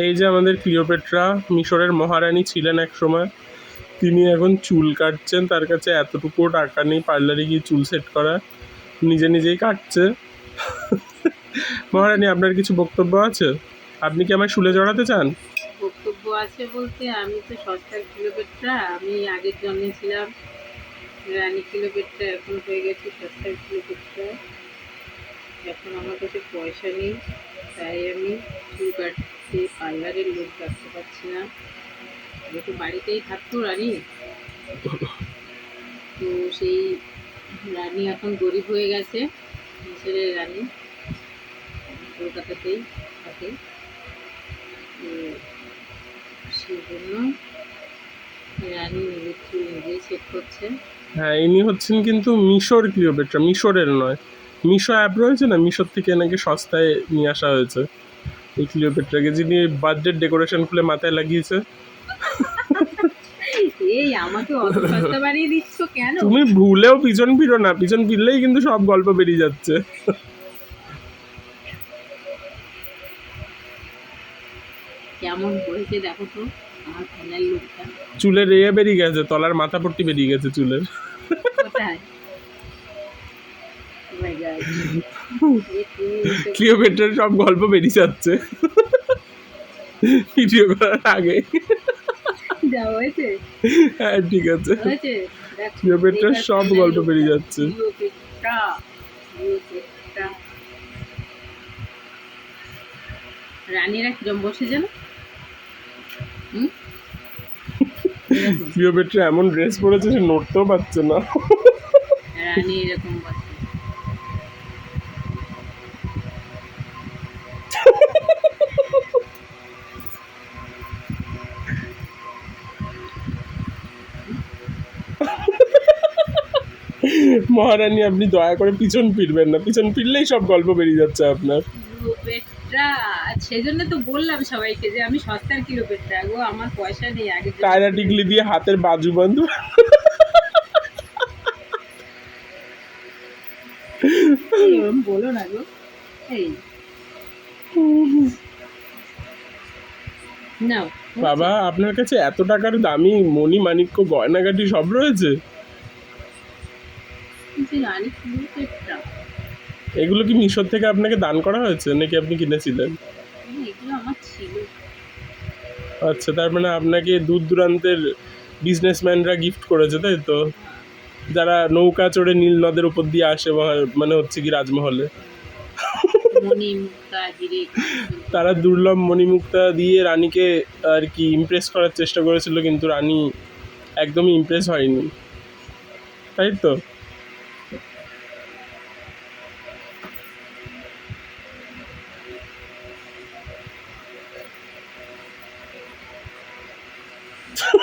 এই যে আমাদের ক্লিওপেট্রা মিশরের মহারানী ছিলেন এক সময়, তিনি এখন চুল কাটছেন, তার কাছে এতটুকুও টাকা নেই, পার্লারে গিয়ে চুল সেট করা, নিজে নিজেই কাটছে। মহারানী, আপনার কিছু বক্তব্য আছে? আপনি কি আমায় শুলে জড়াতে চান? বক্তব্য আছে বলতে, আমি তো সস্তার কিলোমিটার আমি আগের জন্মে ছিলাম। রানী কিলোমিটার এখন হয়ে গেছে সস্তার কিলোমিটার এখন আমার কাছে পয়সা নেই। তাই আমি চুল কাটতে পার্লারের লোক রাখতে পারছি না। যেহেতু বাড়িতেই থাকতো রানী। তো সেই রানী এখন গরিব হয়ে গেছে মিশরের রানী। কলকাতাতেই থাকে। সেই জন্য রানী নিজের চুল নিজেই সেট করছে। হ্যাঁ ইনি হচ্ছেন কিন্তু মিশর ক্লিওপেট্রা মিশরের নয়। মিশো অ্যাপ রয়েছে না? মিশোর থেকে নাকি সস্তায় নিয়ে আসা হয়েছে। এই ক্লিওপেট্রাকে যিনি বার্থডে ডেকোরেশন খুলে মাথায় লাগিয়েছে। এই আমাকে অত সস্তা বাড়িয়ে দিচ্ছ কেন? তুমি ভুলেও পিছন ফিরো না। পিছন ফিরলেই কিন্তু সব গল্প বেরিয়ে যাচ্ছে। কেমন হয়েছে দেখো তো আমার ফ্যানের লুকটা। চুলের এয়ে বেরিয়ে গেছে তলার মাথা পট্টি বেরিয়ে গেছে চুলের। কোথায়? ক্লিওপেট্রার সব গল্প বেরিয়ে যাচ্ছে। ভিডিও করার আগে। হ্যাঁ ঠিক আছে। ক্লিওপেট্রার সব গল্প বেরিয়ে যাচ্ছে। রানীরা কিরম বসে যেন। ক্লিওপেট্রা এমন ড্রেস পরেছে সে নড়তেও পারছে না। রানী এরকম বসে। মহারানী আপনি দয়া করে পিছন ফিরবেন না। পিছন ফিরলেই সব গল্প বেরিয়ে যাচ্ছে আপনার। সেজন্য তো বললাম সবাইকে যে আমি সস্তার কিলোপেট্রা গো? আমার পয়সা নেই আগে টায়রা টিকলি দিয়ে হাতের বাজু বান্ধব বলো না গো। এই। নাও। বাবা আপনার কাছে এত টাকার দামি মণি মাণিক্য গয়নাগাটি সব রয়েছে? এগুলো কি মিশর থেকে আপনাকে দান করা হয়েছে নাকি আপনি কিনেছিলেন? ছিল। আচ্ছা তার মানে আপনাকে দূর দূরান্তের বিজনেসম্যানরা গিফট করেছে তাই তো? যারা নৌকা চড়ে নীল নদের উপর দিয়ে আসে মানে হচ্ছে কি রাজমহলে? তারা দুর্লভ মণিমুক্তা দিয়ে রানীকে আর কি ইমপ্রেস করার চেষ্টা করেছিল কিন্তু রানী একদমই ইমপ্রেস হয়নি। তাই তো?